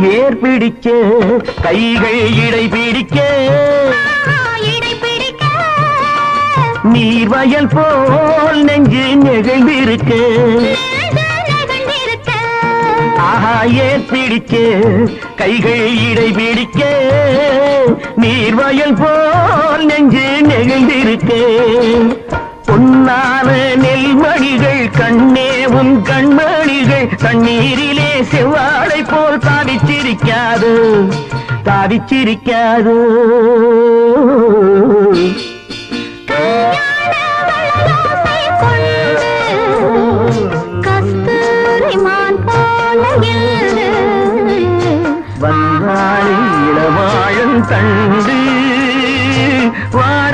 ஏர் பிடிக்க கைகள் இடை பிடிக்க. நீர் வயல் போல் நெஞ்சு நெகிழ்ந்திருக்க. ஆஹா ஏர் பிடிக்க கைகள் இடை பிடிக்க. நீர் வயல் போல் நெஞ்சு நெகிழ்ந்திருக்க. பொன்னான நெல்மணிகள் கண்ணே உன் கண்மணிகள் தண்ணீரிலே செவ்வாழை போல் தான் தாவிச்சிரிக்காது தாவிச்சிரிக்காது. வந்தாளி இளவாழம் தண்டு வாழ